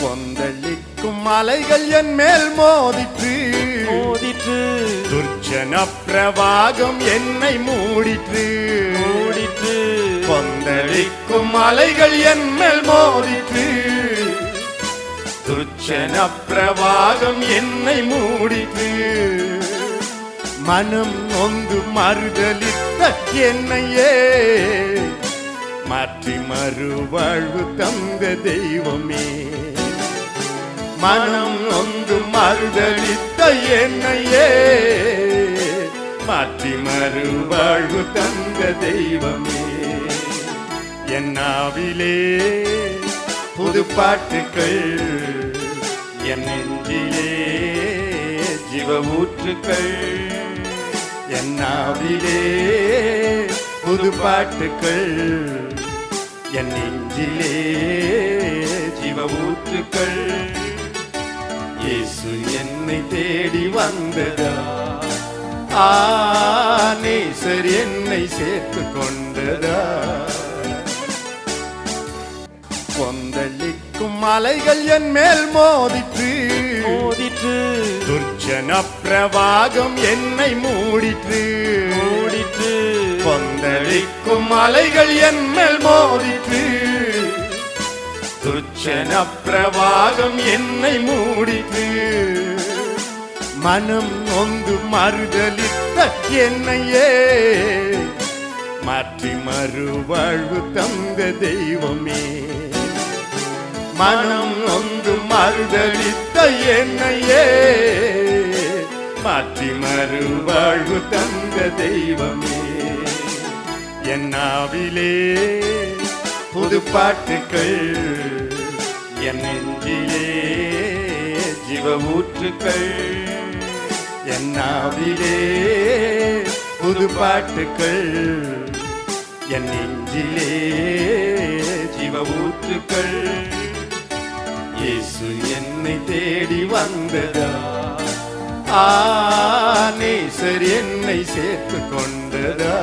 கொந்தளிக்கும் மலைகள் என் மேல் மோதிற்று. மோதிற்று. துர்ச்சன பிரவாகம் என்னை மூடிற்று. மூடிற்று. கொந்தளிக்கும் மலைகள் என் மேல் மோதிற்று. துர்ச்சன பிரவாகம் என்னை மூடிற்று. மனம் நொந்து மறுதலித்த என்னையே. மாற்றி மறுவாழ்வு தந்த தெய்வமே. மனம் ஒன்று மறுதளித்த என்னையே. மாற்றி மறுவாழ்வு தந்த தெய்வமே. என்னாவிலே புது பாட்டுக்கள் என் நெஞ்சிலே ஜீவ ஊற்றுக்கள் என்னாவிலே புது பாட்டுக்கள் என் நெஞ்சிலே தேடி வந்ததா? ஆ நேசர் என்னை சேர்த்து கொண்டதா? கொந்தளிக்கும் மலைகள் என் மேல் மோதிற்று. மோதிற்று. துர்ச்சன பிரவாகம் என்னை மூடிற்று. மூடிற்று. கொந்தளிக்கும் மலைகள் என் மேல் மோதிற்று. துர்ச்சன பிரவாகம் என்னை மூடிற்று மனம் நொந்து மறுதலித்த என்னையே. மாற்றி மறுவாழ்வு தந்த தெய்வமே. மனம் நொந்து மறுதலித்த என்னையே. மாற்றி மறுவாழ்வு தந்த தெய்வமே. என்னாவிலே புது பாட்டுக்கள் என் நெஞ்சிலே ஜீவ ஊற்றுக்கள். என்னாவிலே புது பாட்டுக்கள் என் நெஞ்சிலே ஜீவ ஊற்றுக்கள். இயேசு என்னை தேடி வந்ததா? ஆ நேசர் என்னை சேர்த்து கொண்டதா?